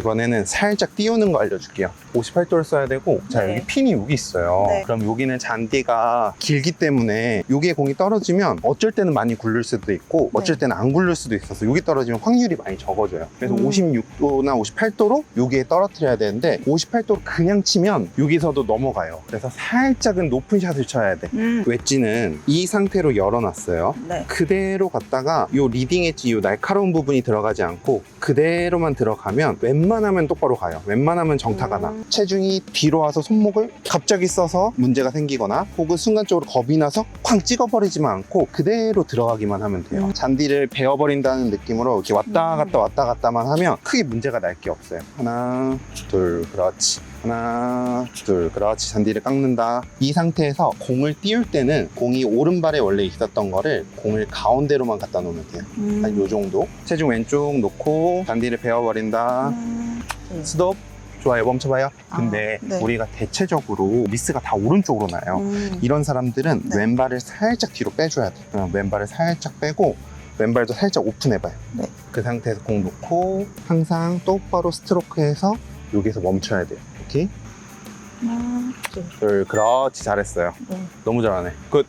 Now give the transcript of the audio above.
이번에는 살짝 띄우는 거 알려줄게요. 58도를 써야 되고, 자, 네. 여기 핀이 여기 있어요. 네. 그럼 여기는 잔디가 길기 때문에 여기에 공이 떨어지면 어쩔 때는 많이 굴릴 수도 있고, 어쩔 때는 안 굴릴 수도 있어서 여기 떨어지면 확률이 많이 적어져요. 그래서 음. 56도나 58도로 여기에 떨어뜨려야 되는데, 58도로 그냥 치면 여기서도 넘어가요. 그래서 살짝은 높은 샷을 쳐야 돼. 음. 웨지는 이 상태로 열어놨어요. 네. 그대로 갔다가 요 리딩 엣지 요 날카로운 부분이 들어가지 않고 그대로만 들어가면 웬만하면 똑바로 가요. 웬만하면 정타가 나. 음. 체중이 뒤로 와서 손목을 갑자기 써서 문제가 생기거나 혹은 순간적으로 겁이 나서 쾅 찍어버리지만 않고 그대로 들어가기만 하면 돼요. 음. 잔디를 베어버린다는 느낌으로 이렇게 왔다 음. 갔다 왔다 갔다만 하면 크게 문제가 날 게 없어요. 하나, 둘, 그렇지. 하나, 둘, 그렇지. 잔디를 깎는다. 이 상태에서 공을 띄울 때는 공이 오른발에 원래 있었던 거를 공을 가운데로만 갖다 놓으면 돼요. 음. 한 요 정도. 체중 왼쪽 놓고 잔디를 베어버린다. 음. 스톱. 좋아요. 멈춰봐요. 아, 근데 네. 우리가 대체적으로 미스가 다 오른쪽으로 나요. 음. 이런 사람들은 네. 왼발을 살짝 뒤로 빼줘야 돼. 어, 왼발을 살짝 빼고 왼발도 살짝 오픈해봐요. 네. 그 상태에서 공 놓고 항상 똑바로 스트로크해서 여기서 멈춰야 돼요. 오케이? 하나, 둘. 둘, 그렇지 잘했어요. 네. 너무 잘하네. 굿.